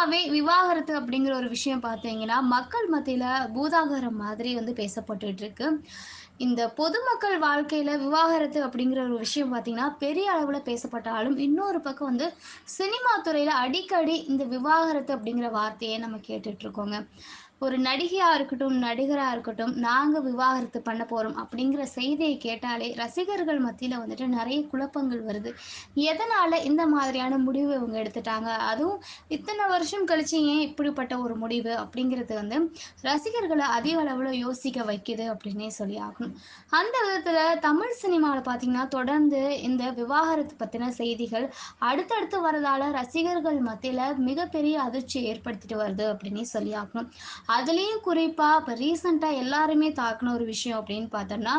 பொதுவாகவே விவாகரத்து அப்படிங்கிற ஒரு விஷயம் பார்த்தீங்கன்னா, மக்கள் மத்தியில் பூதாகரம் மாதிரி வந்து பேசப்பட்டுட்டு இருக்கு. இந்த பொதுமக்கள் வாழ்க்கையில் விவாகரத்து அப்படிங்கிற ஒரு விஷயம் பார்த்தீங்கன்னா, பெரிய அளவில் பேசப்பட்டாலும், இன்னொரு பக்கம் வந்து சினிமா துறையில் அடிக்கடி இந்த விவாகரத்து அப்படிங்கிற வார்த்தையை நம்ம கேட்டுட்ருக்கோங்க ஒரு நடிகையா இருக்கட்டும், நடிகரா இருக்கட்டும், "நாங்க விவாகரத்து பண்ண போறோம்" அப்படிங்கிற செய்தியை கேட்டாலே ரசிகர்கள் மத்தியில வந்துட்டு நிறைய குழப்பங்கள் வருது. எதனால இந்த மாதிரியான முடிவு இவங்க எடுத்துட்டாங்க? அதுவும் இத்தனை வருஷம் கழிச்சு ஏன் இப்படிப்பட்ட ஒரு முடிவு? அப்படிங்கிறது வந்து ரசிகர்களை அதிக அளவுல யோசிக்க வைக்குது அப்படின்னே சொல்லி ஆகணும். அந்த விதத்துல தமிழ் சினிமாவில் பார்த்தீங்கன்னா, தொடர்ந்து இந்த விவாகரத்து பத்தின செய்திகள் அடுத்தடுத்து வரதால ரசிகர்கள் மத்தியில மிகப்பெரிய அதிர்ச்சி ஏற்படுத்திட்டு வருது அப்படின்னே சொல்லி ஆகணும். அதுலேயும் குறிப்பாக இப்போ ரீசெண்டாக எல்லாருமே தாக்கின ஒரு விஷயம் அப்படின்னு பார்த்தோம்னா,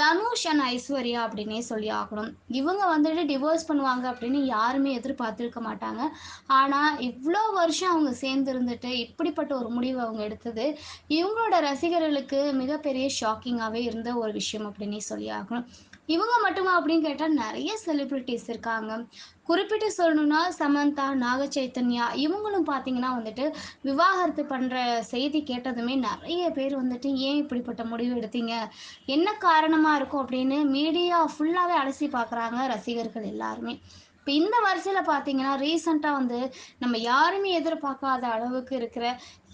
தனுஷ் அண்ட் ஐஸ்வர்யா அப்படின்னே சொல்லி ஆகணும். இவங்க வந்துட்டு டிவோர்ஸ் பண்ணுவாங்க அப்படின்னு யாருமே எதிர்பார்த்துருக்க மாட்டாங்க. ஆனால் இவ்வளோ வருஷம் அவங்க சேர்ந்து இருந்துட்டு இப்படிப்பட்ட ஒரு முடிவு அவங்க எடுத்தது, இவங்களோட ரசிகர்களுக்கு மிகப்பெரிய ஷாக்கிங்காகவே இருந்த ஒரு விஷயம் அப்படின்னே சொல்லி ஆகணும். இவங்க மட்டுமா அப்படின்னு கேட்டால் நிறைய செலிப்ரிட்டிஸ் இருக்காங்க. குறிப்பிட்டு சொல்லணும்னா சமந்தா, நாக சைத்தன்யா இவங்களும் பார்த்தீங்கன்னா வந்துட்டு, விவாகரத்து பண்ணுற செய் செய்தி கேட்டதுமே நிறைய பேர் வந்துட்டு, "ஏன் இப்படிப்பட்ட முடிவு எடுத்தீங்க? என்ன காரணமாக இருக்கும்?" அப்படின்னு மீடியா ஃபுல்லாகவே அலசி பார்க்குறாங்க ரசிகர்கள் எல்லாருமே. இப்போ இந்த வரிசையில் பார்த்தீங்கன்னா, ரீசண்டாக வந்து நம்ம யாருமே எதிர்பார்க்காத அளவுக்கு இருக்கிற,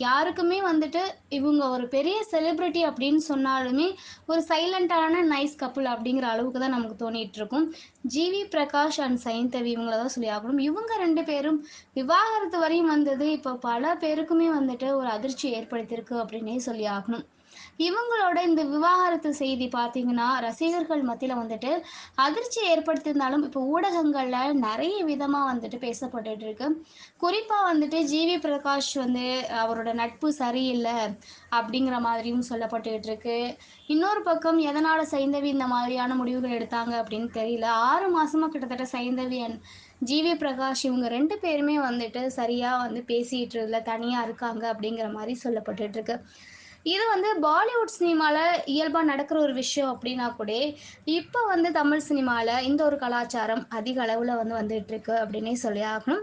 யாருக்குமே வந்துட்டு இவங்க ஒரு பெரிய செலிப்ரிட்டி அப்படின்னு சொன்னாலுமே, ஒரு சைலண்டான நைஸ் கப்புள் அப்படிங்கிற அளவுக்கு தான் நமக்கு தோணிட்டு இருக்கும். ஜிவி பிரகாஷ் அண்ட் சைந்தவி இவங்கள தான் சொல்லி ஆகணும். இவங்க ரெண்டு பேரும் விவாகரத்து வரையும் வந்தது, இப்போ பல பேருக்குமே வந்துட்டு ஒரு அதிர்ச்சி ஏற்படுத்தியிருக்கு அப்படின்னே சொல்லி ஆகணும். இவங்களோட இந்த விவாகரத்து செய்தி பார்த்தீங்கன்னா, ரசிகர்கள் மத்தியில் வந்துட்டு அதிர்ச்சி ஏற்படுத்தியிருந்தாலும், இப்போ ஊடகங்களில் நிறைய விதமாக வந்துட்டு பேசப்பட்டுட்டு இருக்கு. குறிப்பாக வந்துட்டு ஜிவி பிரகாஷ் வந்து அவரோட நட்பு சரியில்லை அப்படிங்கிற மாதிரியும் சொல்லப்பட்டுக்கிட்டு இருக்கு. இன்னொரு பக்கம் எதனால சைந்தவி இந்த மாதிரியான முடிவுகள் எடுத்தாங்க அப்படின்னு தெரியல. ஆறு மாசமா கிட்டத்தட்ட சைந்தவி அண்ட் ஜிவி பிரகாஷ் இவங்க ரெண்டு பேருமே வந்துட்டு சரியா வந்து பேசிட்டு இல்லை தனியா இருக்காங்க அப்படிங்கிற மாதிரி சொல்லப்பட்டுட்டு இருக்கு. இது வந்து பாலிவுட் சினிமாவில் இயல்பாக நடக்கிற ஒரு விஷயம் அப்படின்னா கூட, இப்போ வந்து தமிழ் சினிமாவில் இந்த ஒரு கலாச்சாரம் அதிக அளவில் வந்து வந்துட்டு இருக்கு அப்படின்னே சொல்லி ஆகணும்.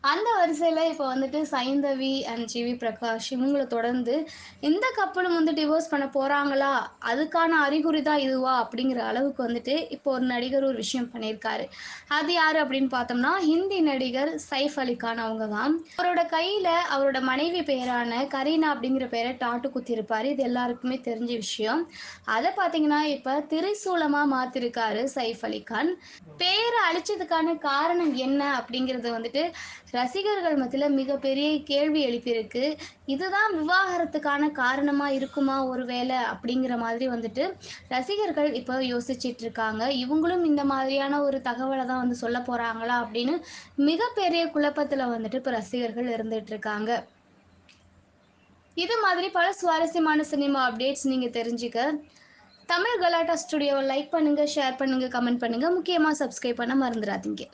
அந்த வரிசையில் இப்போ வந்துட்டு சைந்தவி அண்ட் ஜிவி பிரகாஷ் இவங்களை தொடர்ந்து இந்த கப்பலும் வந்து டிவோர்ஸ் பண்ண போறாங்களா? அதுக்கான அறிகுறி தான் இதுவா? அப்படிங்கிற அளவுக்கு வந்துட்டு இப்போ ஒரு நடிகர் ஒரு விஷயம் பண்ணியிருக்காரு. அது யார் அப்படின்னு பார்த்தோம்னா, ஹிந்தி நடிகர் சைஃப் அலி கான் அவங்க தான். அவரோட கையில் அவரோட மனைவி பெயரான கரீனா அப்படிங்கிற பெயரை டாட்டு குத்திருப்பார் இது எல்லாருக்குமே தெரிஞ்ச விஷயம். அதை பார்த்தீங்கன்னா, இப்போ திரிசூலமாக மாற்றிருக்காரு சைஃப் அலி கான். அழிச்சதுக்கான காரணம் என்ன? அப்படிங்கிறது வந்துட்டு ரசிகர்கள் மத்தியில மிகப்பெரிய கேள்வி எழுப்பியிருக்கு. இதுதான் விவாகரத்துக்கான காரணமா இருக்குமா ஒருவேளை அப்படிங்கிற மாதிரி வந்துட்டு ரசிகர்கள் இப்போ யோசிச்சுட்டு இருக்காங்க. இவங்களும் இந்த மாதிரியான ஒரு தகவலை தான் வந்து சொல்ல போறாங்களா? அப்படின்னு மிகப்பெரிய குழப்பத்துல வந்துட்டு இப்போ ரசிகர்கள் இருந்துட்டு இருக்காங்க. இது மாதிரி பல சுவாரஸ்யமான சினிமா அப்டேட்ஸ் நீங்க தெரிஞ்சுக்க, தமிழ் கலாட்டா ஸ்டுடியோவை லைக் பண்ணுங்க, ஷேர் பண்ணுங்க, கமெண்ட் பண்ணுங்க. முக்கியமா சப்ஸ்கிரைப் பண்ண மறந்துடாதீங்க